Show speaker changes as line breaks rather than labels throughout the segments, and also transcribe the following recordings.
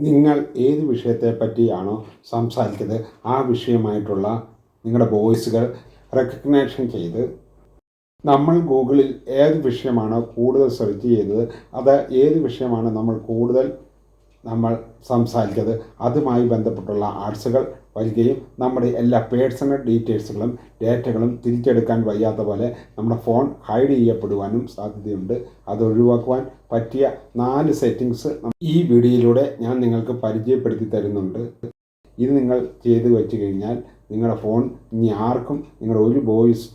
നിങ്ങൾ ഏത് വിഷയത്തെ പറ്റിയാണോ സംസാരിക്കുന്നത് ആ വിഷയമായിട്ടുള്ള നിങ്ങളുടെ വോയിസുകൾ റെക്കഗ്നേഷൻ ചെയ്ത് നമ്മൾ ഗൂഗിളിൽ ഏത് വിഷയമാണ് കൂടുതൽ സെർച്ച് ചെയ്തത് അത് ഏത് വിഷയമാണ് നമ്മൾ കൂടുതൽ നമ്മൾ സംസാരിച്ചത് അതുമായി ബന്ധപ്പെട്ടുള്ള ആർട്സുകൾ വരികയും നമ്മുടെ എല്ലാ പേഴ്സണൽ ഡീറ്റെയിൽസുകളും ഡേറ്റകളും തിരിച്ചെടുക്കാൻ വയ്യാത്ത പോലെ നമ്മുടെ ഫോൺ ഹൈഡ് ചെയ്യപ്പെടുവാനും സാധ്യതയുണ്ട്. അത് ഒഴിവാക്കുവാൻ പറ്റിയ നാല് സെറ്റിങ്സ് ഈ വീഡിയോയിലൂടെ ഞാൻ നിങ്ങൾക്ക് പരിചയപ്പെടുത്തി തരുന്നുണ്ട്. ഇത് നിങ്ങൾ ചെയ്തു വെച്ച് കഴിഞ്ഞാൽ നിങ്ങളുടെ ഫോൺ ഇനി ആർക്കും നിങ്ങളുടെ ഒരു വോയിസ്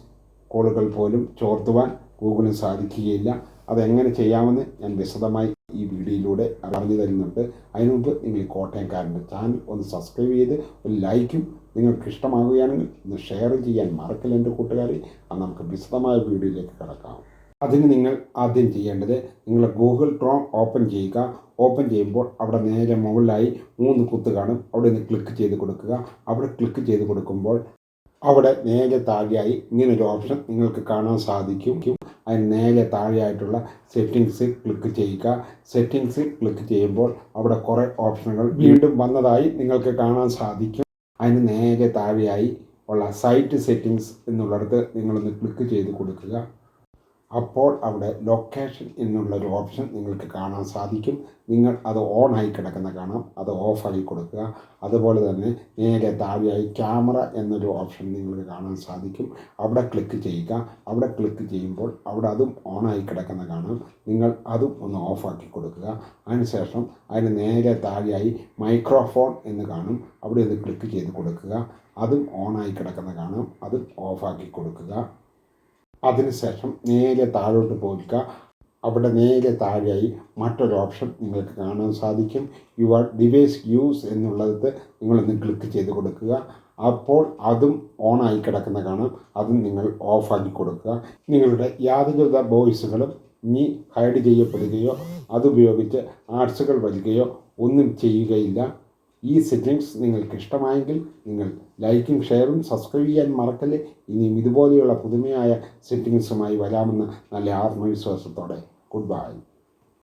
കോളുകൾ പോലും ചോർത്തുവാൻ ഗൂഗിളിന് സാധിക്കുകയില്ല. അതെങ്ങനെ ചെയ്യാമെന്ന് ഞാൻ വിശദമായി ഈ വീഡിയോയിലൂടെ അറിഞ്ഞു തരുന്നുണ്ട്. അതിനു മുമ്പ് നിങ്ങൾ ഈ കോട്ടയംകാരന്റെ ചാനൽ ഒന്ന് സബ്സ്ക്രൈബ് ചെയ്ത് ഒരു ലൈക്കും നിങ്ങൾക്ക് ഇഷ്ടമാകുകയാണെങ്കിൽ ഒന്ന് ഷെയർ ചെയ്യാൻ മറക്കില്ല എന്റെ കൂട്ടുകാരെ. അത് നമുക്ക് വിശദമായ വീഡിയോയിലേക്ക് കിടക്കാം. അതിന് നിങ്ങൾ ആദ്യം ചെയ്യേണ്ടത് നിങ്ങൾ ഗൂഗിൾ ക്രോം ഓപ്പൺ ചെയ്യുക. ഓപ്പൺ ചെയ്യുമ്പോൾ അവിടെ നേരെ മുകളിലായി മൂന്ന് കുത്ത് കാണും. അവിടെ നിന്ന് ക്ലിക്ക് ചെയ്ത് കൊടുക്കുക. അവിടെ ക്ലിക്ക് ചെയ്ത് കൊടുക്കുമ്പോൾ അവിടെ നേരെ താഴെയായി ഇങ്ങനൊരു ഓപ്ഷൻ നിങ്ങൾക്ക് കാണാൻ സാധിക്കും. അതിന് നേരെ താഴെയായിട്ടുള്ള സെറ്റിങ്സ് ക്ലിക്ക് ചെയ്യുക. സെറ്റിങ്സ് ക്ലിക്ക് ചെയ്യുമ്പോൾ അവിടെ കുറേ ഓപ്ഷനുകൾ വീണ്ടും വന്നതായി നിങ്ങൾക്ക് കാണാൻ സാധിക്കും. അതിന് നേരെ താഴെയായി ഉള്ള സൈറ്റ് സെറ്റിങ്സ് എന്നുള്ളിടത്ത് നിങ്ങളൊന്ന് ക്ലിക്ക് ചെയ്ത് കൊടുക്കുക. അപ്പോൾ അവിടെ ലൊക്കേഷൻ എന്നുള്ളൊരു ഓപ്ഷൻ നിങ്ങൾക്ക് കാണാൻ സാധിക്കും. നിങ്ങൾ അത് ഓൺ ആയി കിടക്കുന്ന കാണാം. അത് ഓഫായി കൊടുക്കുക. അതുപോലെ തന്നെ നേരെ താഴെയായി ക്യാമറ എന്നൊരു ഓപ്ഷൻ നിങ്ങൾക്ക് കാണാൻ സാധിക്കും. അവിടെ ക്ലിക്ക് ചെയ്യുക. അവിടെ ക്ലിക്ക് ചെയ്യുമ്പോൾ അവിടെ അതും ഓണായി കിടക്കുന്ന കാണാം. നിങ്ങൾ അതും ഒന്ന് ഓഫാക്കി കൊടുക്കുക. അതിനുശേഷം അതിന് നേരെ താഴെയായി മൈക്രോഫോൺ എന്ന് കാണും. അവിടെ ഒന്ന് ക്ലിക്ക് ചെയ്ത് കൊടുക്കുക. അതും ഓണായി കിടക്കുന്ന കാണാം. അതും ഓഫാക്കി കൊടുക്കുക. അതിനുശേഷം നേരെ താഴോട്ട് പോവുക. അവിടെ നേരെ താഴെയായി മറ്റൊരു ഓപ്ഷൻ നിങ്ങൾക്ക് കാണാൻ സാധിക്കും. യു ആർ ഡിവൈസ് യൂസ് എന്നുള്ളത് നിങ്ങളൊന്ന് ക്ലിക്ക് ചെയ്ത് കൊടുക്കുക. അപ്പോൾ അതും ഓണായി കിടക്കുന്ന കാണാം. അതും നിങ്ങൾ ഓഫാക്കി കൊടുക്കുക. നിങ്ങളുടെ യാതൊരുവിധ വോയിസുകളും ഇനി ഹൈഡ് ചെയ്യപ്പെടുകയോ അതുപയോഗിച്ച് ആർട്സുകൾ വരികയോ ഒന്നും ചെയ്യുകയില്ല. ഈ സെറ്റിങ്സ് നിങ്ങൾക്ക് ഇഷ്ടമായെങ്കിൽ നിങ്ങൾ ലൈക്കും ഷെയറും സബ്സ്ക്രൈബ് ചെയ്യാൻ മറക്കല്ലേ. ഇനിയും ഇതുപോലെയുള്ള പുതുമയായ സെറ്റിങ്സുമായി വരാമെന്ന് നല്ല ആത്മവിശ്വാസത്തോടെ. Good bye